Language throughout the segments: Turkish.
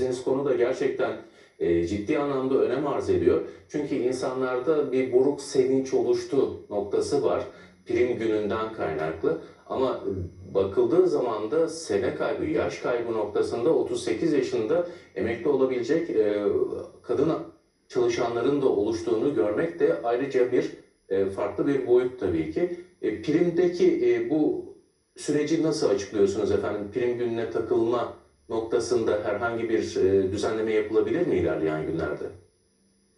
değindiğiniz konu da gerçekten e, ciddi anlamda önem arz ediyor. Çünkü insanlarda bir buruk sevinç oluştu noktası var. Prim gününden kaynaklı. Ama bakıldığı zaman da sene kaybı, yaş kaybı noktasında 38 yaşında emekli olabilecek e, kadın çalışanların da oluştuğunu görmek de ayrıca bir e, farklı bir boyut tabii ki. E, primdeki bu süreci nasıl açıklıyorsunuz efendim? Prim gününe takılma noktasında herhangi bir e, düzenleme yapılabilir mi ilerleyen günlerde?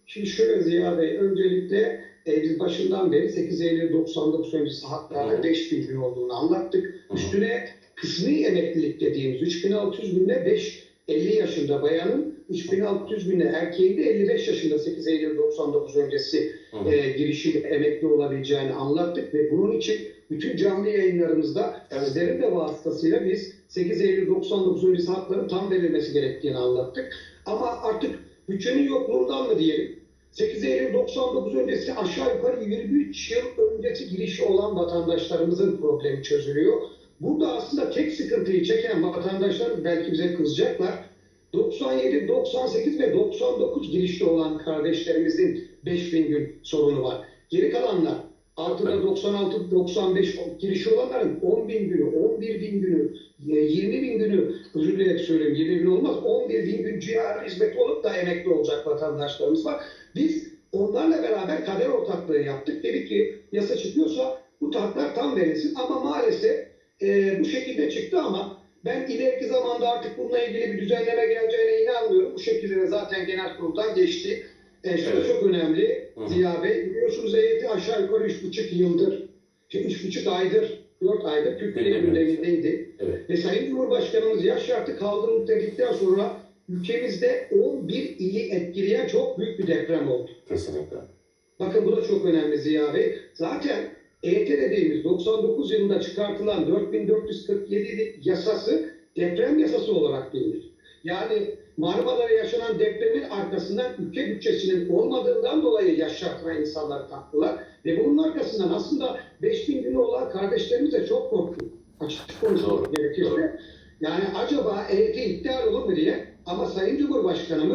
Şimdi şöyle Ziya Bey, öncelikle e, biz başından beri 8 Eylül 99 öncesi haklarda 5000 gün olduğunu anlattık. Hı. Üstüne kısmi emeklilik dediğimiz 3600 günde 5 50 yaşında bayanın 3600 günde erkeğin de 55 yaşında 8 Eylül 99 öncesi Hı e, girişim emekli olabileceğini anlattık ve bunun için bütün canlı yayınlarımızda sizlerin de vasıtasıyla biz 8 Eylül 99 öncesi hakların tam verilmesi gerektiğini anlattık. Ama artık bütçenin yokluğundan mı diyelim 8 Eylül 99 öncesi aşağı yukarı 23 yıl öncesi girişi olan vatandaşlarımızın problemi çözülüyor. Burada aslında tek sıkıntıyı çeken vatandaşlar belki bize kızacaklar. 97, 98 ve 99 girişli olan kardeşlerimizin 5000 gün sorunu var. Geri kalanlar altıda Evet. 96, 95 girişi olanların 10 bin günü, 11 bin günü, 20 bin günü, özür dilerim söyleyeyim 20 bin olmaz, 11 bin gün ciğer hizmeti olup da emekli olacak vatandaşlarımız var. Biz onlarla beraber kader ortaklığı yaptık. Dedik ki yasa çıkıyorsa bu tanklar tam verilsin ama maalesef e, bu şekilde çıktı ama ben ileriki zamanda artık bununla ilgili bir düzenleme geleceğine inanmıyorum. Bu şekilde de zaten genel kuruldan geçti. E, şu Evet. çok önemli Hı. Ziya Bey. Biliyorsunuz EYT aşağı yukarı üç buçuk yıldır, üç buçuk aydır, dört aydır Türkiye gündemindeydi. Evet. Ve Sayın Cumhurbaşkanımız yaş şartı kaldırıldı dedikten sonra ülkemizde 11 ili etkileyen çok büyük bir deprem oldu. Kesinlikle. Bakın bu da çok önemli Ziya Bey. Zaten EYT dediğimiz 99 yılında çıkartılan 4447 yasası deprem yasası olarak bilinir. Yani Marmara'da yaşanan depremin arkasından ülke bütçesinin olmadığından dolayı yaş şartına insanları taktılar. Ve bunun arkasından aslında 5000 günü olan kardeşlerimiz de çok korktu. Açık konuşmak gerekirse. Yani acaba EYT iptal olur mu diye ama Sayın Cumhurbaşkanımız